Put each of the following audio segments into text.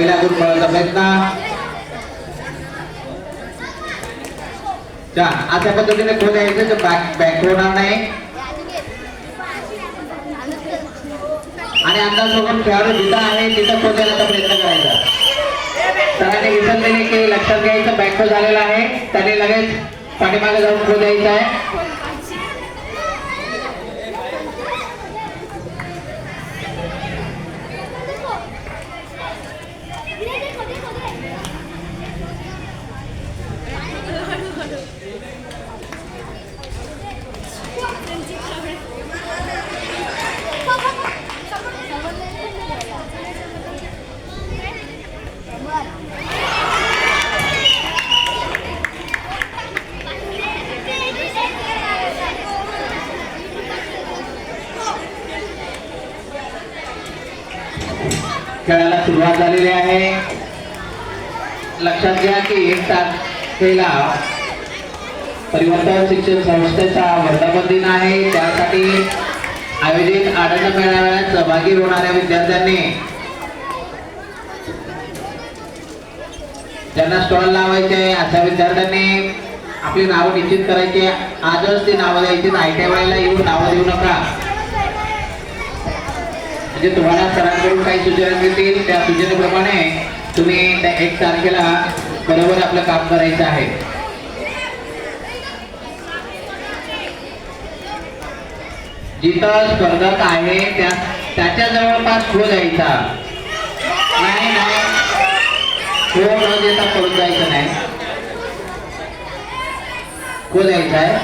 पहिला गुण मिळवण्याचा प्रयत्न. अशा पद्धतीने खोल यायचं तर बॅक बॅक होणार नाही. आणि अंदाज बघून खेळाडू जिथं आहे तिथं खोल प्रयत्न करायचा. सरांनी विसरलेले की लक्षात घ्यायचं बॅक झालेला आहे. त्याने लगेच पाठीमागे जाऊन खोल द्यायचा आहे. खेळाला सुरुवात झालेली आहे. लक्षात घ्या की एक तारखेला परिवर्तन शिक्षण संस्थेचा वर्धापन दिन आहे. त्यासाठी आयोजित आनंद मेळाव्यात सहभागी होणाऱ्या विद्यार्थ्यांनी ज्यांना स्टॉल लावायचे अशा विद्यार्थ्यांनी आपली नावं निश्चित करायची आजच ती नावं द्यायची आयत्या वेळेला येऊन नावं देऊ नका. जे तुम्हाला सरांकडून काही सूचना मिळतील त्या सूचनेप्रमाणे तुम्ही त्या एक तारखेला बरोबर आपलं काम करायचं आहे. जिथं स्पर्धक आहे त्या त्याच्या जवळपास खो जायचा. नाही नाही. खो न देता पळून जायचं नाही. हो खो द्यायचा आहे.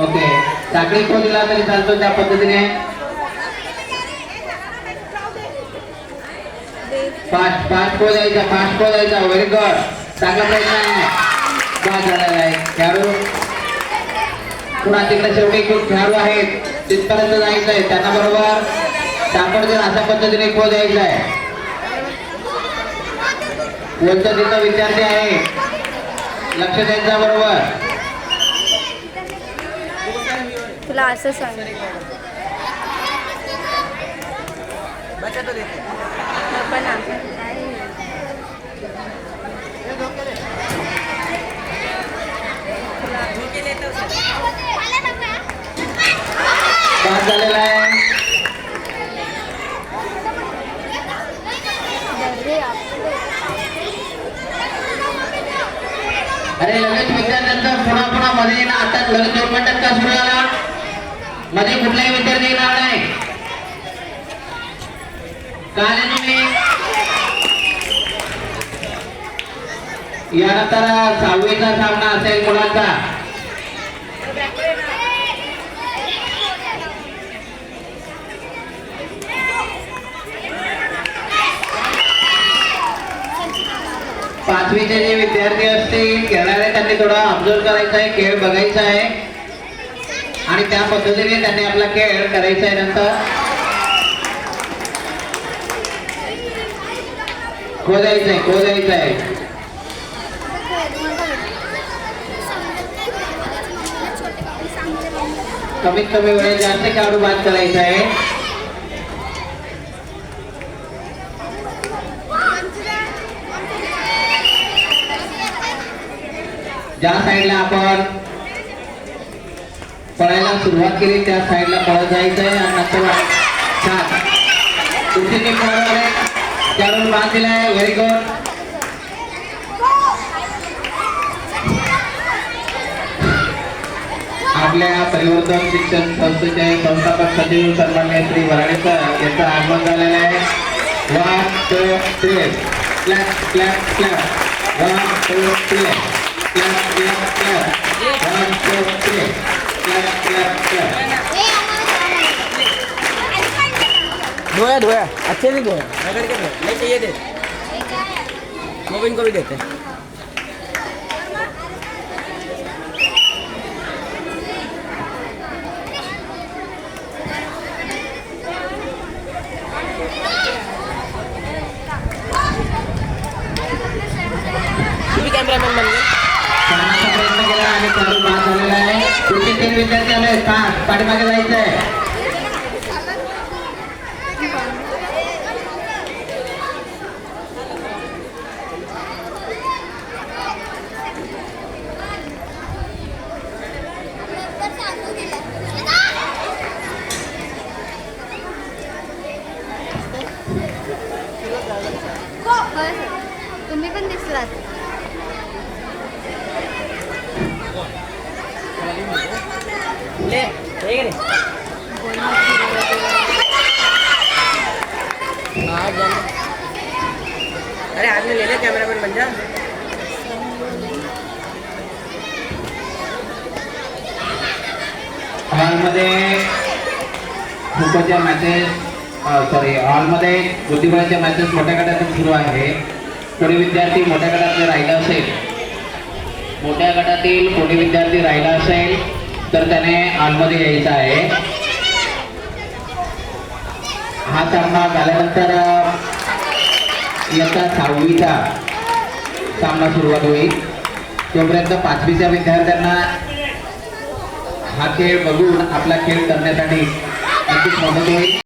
ओके. साखळी खो दिला तरी चालतो त्या पद्धतीने. पाच पाच को द्यायचा पाच को द्यायचा व्हेरी गुड चांगला प्रयत्न आहे. बाद झालेला आहे. खेळाडू. पुन्हा तिकडे शेवटी खूप खेळाडू आहेत. तिथपर्यंत जायचं आहे त्यांना बरोबर ताबडतोब अशा पद्धतीने को द्यायचा आहे कोणतं तिथं विद्यार्थी आहे. लक्ष द्यायचं बरोबर. तुला असं सांग. पण आपण झालेला आहे अरे लगेच विद्यार्थ्यांचा पुन्हा पुन्हा मध्ये येणार आता लगेच दोन मिनिटात का सुरू झाला? मध्ये कुठलाही विद्यार्थी येणार यानंतर सहावीचा सामना असेल मुलांचा. पाचवीचे जे विद्यार्थी असतील खेळणारे त्यांनी थोडा ऑब्झर्व करायचा आहे खेळ बघायचा आहे. आणि त्या पद्धतीने त्यांनी आपला खेळ करायचा आहे नंतर. खोदायचं आहे खोदायचं आहे कमीत कमी वेळेत जास्त खेळाडू बाद करायचा आहे ज्या साईडला आपण पळायला सुरुवात केली त्या साईडला पळत जायचं आहे आणि नंतर तुमची टीम बरोबर आहे त्यावरून बाद दिला व्हेरी गुड आपल्या परिवर्तन शिक्षण संस्थेचे संस्थापक सचिव सन्मान्य श्री वराडेकर यांचं आगमन झालेलं आहे. One two three clap clap clap one two three clap clap clap one two three clap clap clap धोया धोया. अच्छे से धोया. रगड़ के धोया नहीं चाहिए दे. मोबिन को भी देते. तुम्ही कॅमेरामॅन बनले? छानाचा प्रयत्न केला आणि झालेला आहे तीन पाठीमागे जायचं आहे सर तुम्ही पण दिसलात. ले घे जाने अरे हाथ में ले ले कैमरामैन बन जा हॉलमध्ये खो-खोच्या मॅचेस सॉरी हॉलमध्ये बुद्धिबळाच्या मॅचेस मोठ्या गटातून सुरू आहे. कोणी विद्यार्थी मोठ्या गटातले राहिला असेल मोठ्या गटातील कोणी विद्यार्थी राहिला असेल तर त्याने हॉलमध्ये यायचं आहे. हा सामना झाल्यानंतर इयत्ता सहावीचा सामना सुरुवात होईल तोपर्यंत पाचवीच्या विद्यार्थ्यांना हा खेळ बघून आपला खेळ करण्यासाठी नक्कीच मदत होईल.